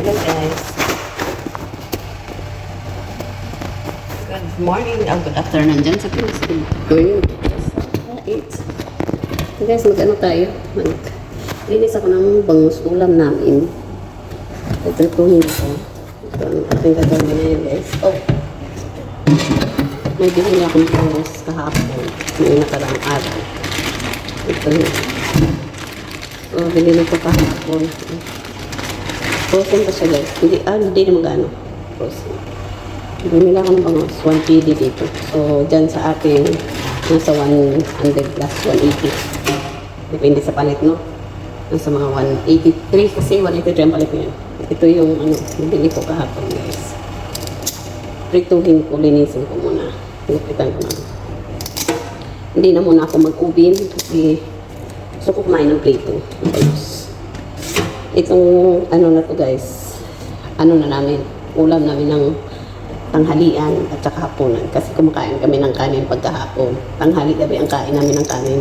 Hello guys. Good morning. Oh, good afternoon dyan sa Pinas. Good. It's guys, mag-ano tayo? Mag linis ako ng bangus ulam namin. Pagtrituhin ko. Ito ang ating gagawin ngayon guys. Oh! May binili akong bangus kahapon. May nakaraang araw. Ito yun. Oh, binili ko kahapon. Frozen pa siya guys. Hindi, ah, hindi na magano. Frozen. Bumili ako ng bangus. 1 PD dito. So, dyan sa akin, nasa 100 plus 180. Depende sa palit, no? Nasa mga 183 kasi 183 ang palit niya. Ito yung ano, bibili ko kahapon guys. Prituhin ko, linisin ko muna. Gupitan ko na. Hindi na muna ako mag-ubin kasi gusto ko kumain ng plito. Ayos. Itong ano na to guys, ano na namin, ulam namin ng tanghalian at saka hapunan. Kasi kumakain kami ng kanin pagkahapon. Tanghali gabi ang kain namin ng kanin.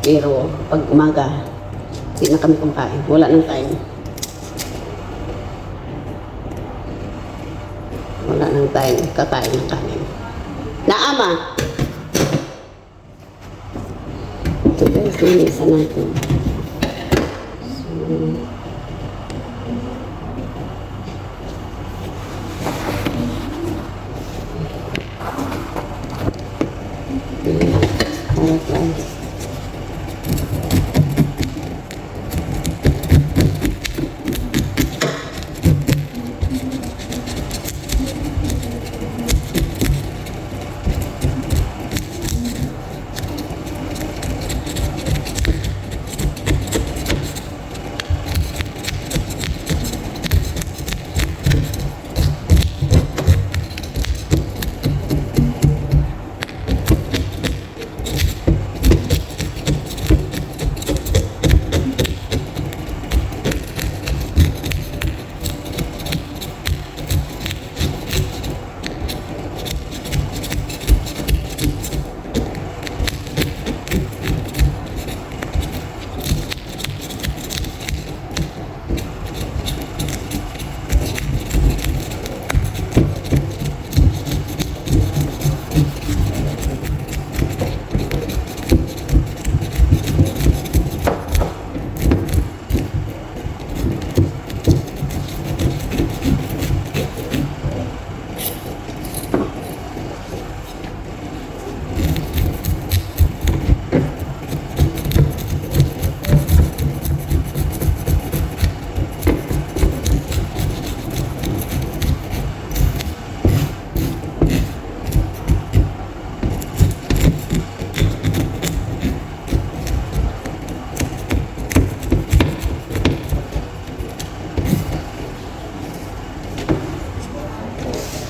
Pero pag umaga, hindi na kami kumakain. Wala nang time. Wala nang time kakain ng kanin. Naama! Ito guys, linisan natin. So, Harap lang.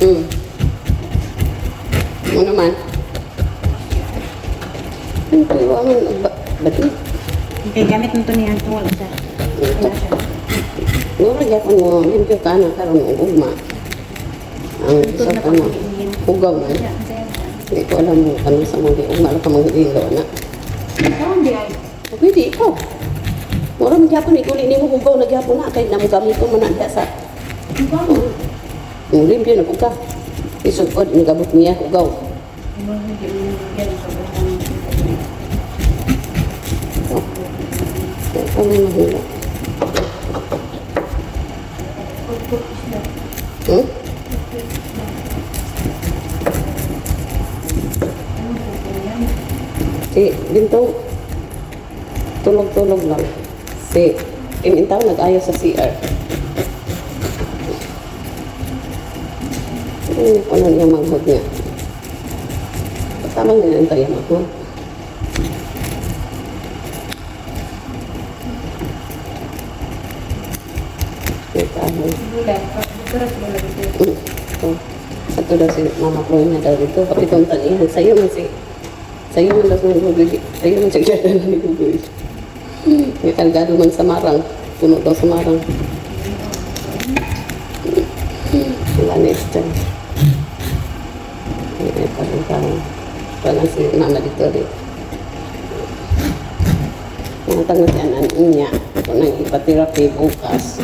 Mm. Ano naman? Ano ko iwangan? Ba ba't yun? Okay, gamit mo ito niya. Wala siya. Nura gyapon mo, limpyo ka na karon og ugma. Ang Ito sa na ugaw na. Hindi ko alam mo kanang sa mga ugma lang ka mga ilo na. Ikaw hindi ay. Pwede ikaw. Mura mo gyapon ikuli nimo ugaw na gyapon na kay namo gamit ko man na sa. Ikaw? Ang limpyo na ko ka. Isugod ni gabot niya ugaw. Ano, Ano mahila? Hmm? Si Bintong, tulog-tulog lang. Si Imintaw nag-ayos sa CR. Ano yung ano maghod niya? Tamang ang tayo maghod. Bulan. Pero sila lagi sila. Mm. Oh. Ato daw si Mama Chloe na daw dito. Kapitong tanihan. Sa'yo man si... Sa'yo man daw sa naguguli. Sa'yo man siya gada na naguguli. May kalgado man sa marang. Puno daw sa marang. Wala na ito. Ay, parang parang parang si Mama dito rin. Mga tangat yan ang inya. Kung nang ipatirapi bukas.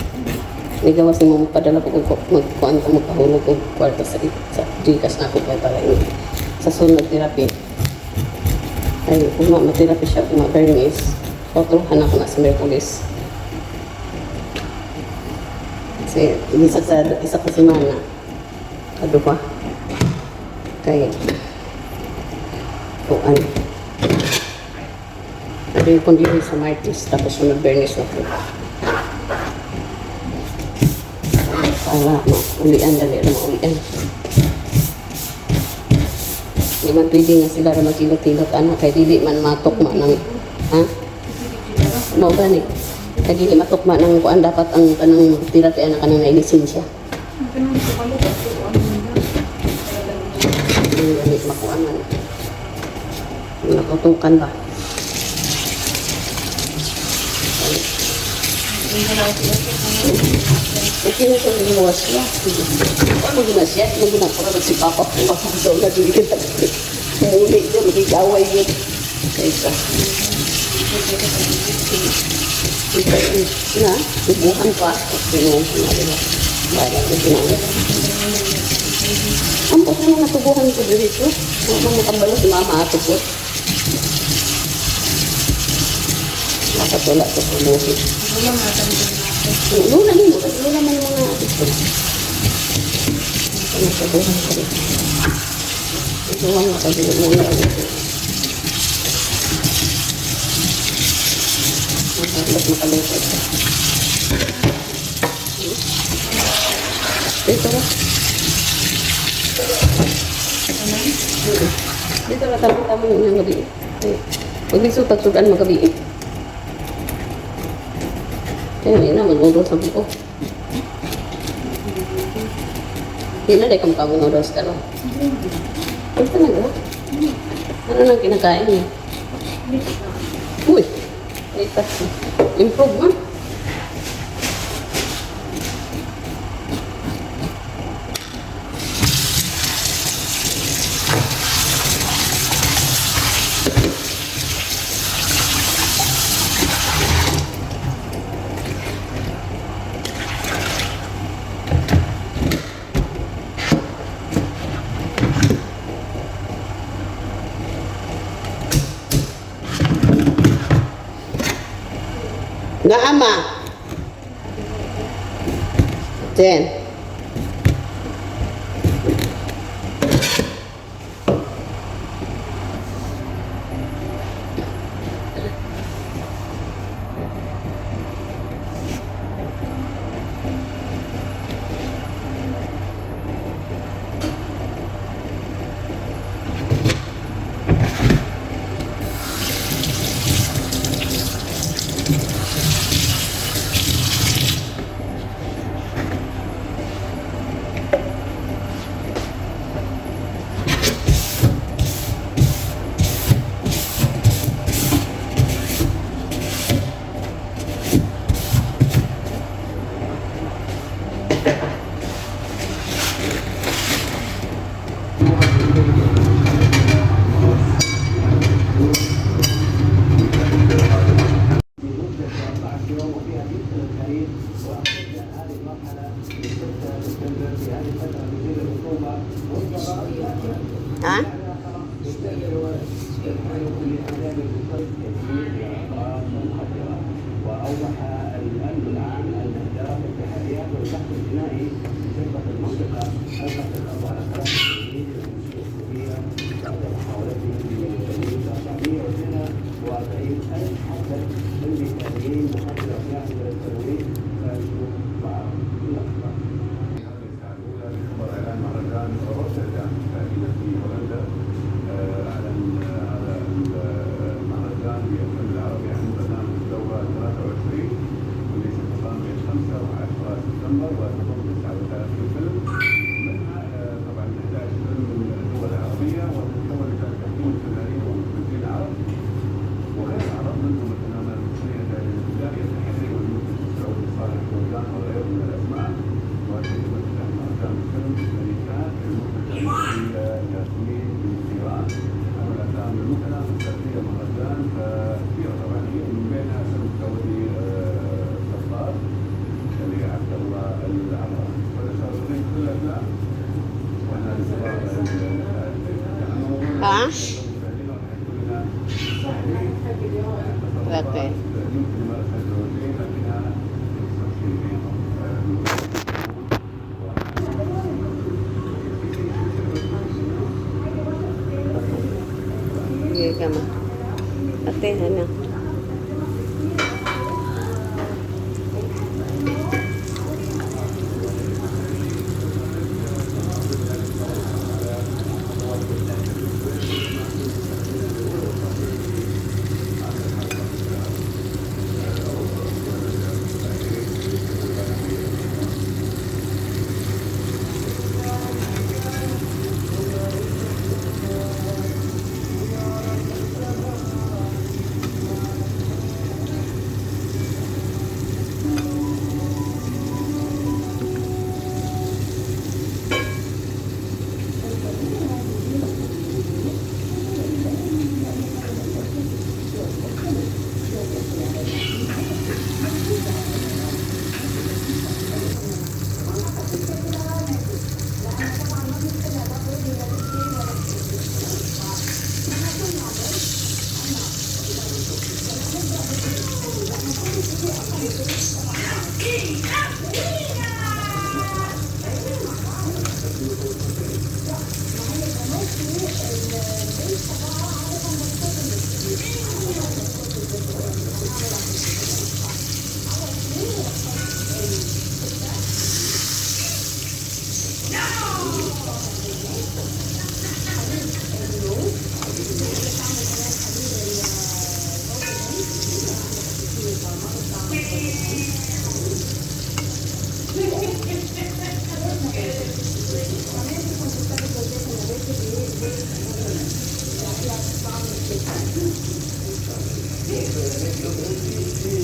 May gawas mo magpadala ko kung magkuhan ka magkahulog ko kwarta sa, sa Gcash na ako kaya para yun. Sa sunod therapy. Ay, kung ma matherapy siya, kung ma-Bernice, tutulungan ako na sa Merkulis. Kasi, isa sa isa ka semana. Ano pa? Kaya, kung ano. Yung kundi sa Martis, tapos sunod Bernice na po. Para maulian dali na maulian. Di man pwede nga sila ra magkilot-kilot anak kay dili man matukma ng ha? Mao gani. Kay dili matukma ng kuan dapat ang kanang tirapi anak kanang na lisensya. Ang kanang sa kalubat ko. Ano nila? Ang gani makuan man. Natutukan ba? Okay na sa mga wasya. Ano mo na siya? Ano mo na para si Papa po ako sa una dili ka. Muli ko, magigaway yun. Kaysa. Na, subukan pa. Pinuha na rin. Bala ko pinuha. Ang po na natubuhan ko dito. Ano mo kambalo si Mama ato po. Nakatula ko sa. Wala din natin. Lula din mo, lula man yung mga ko. Ano sa buhay ko. Ito lang nakagilo mo na ako. Makalap makalipad ka. Dito na. Dito na tama-tama yung gabi. Pag di sutag-sudan magabi eh. Kaya yun na, mag-noodles sa buko. Hindi na, di ka makapag-noodles ka lang. Ano talaga? Ano nang kinakain niya? Uy! Ito. Improve Nga ama. Jen. ها؟ واوضح الامن العام الاهداف الاتحاديات والبحث الجنائي في المنطقة اطلقت الاربع الاطراف وتعيين ألف حسب للمثاليين Sige ka ma. Ate, ano? Thank you.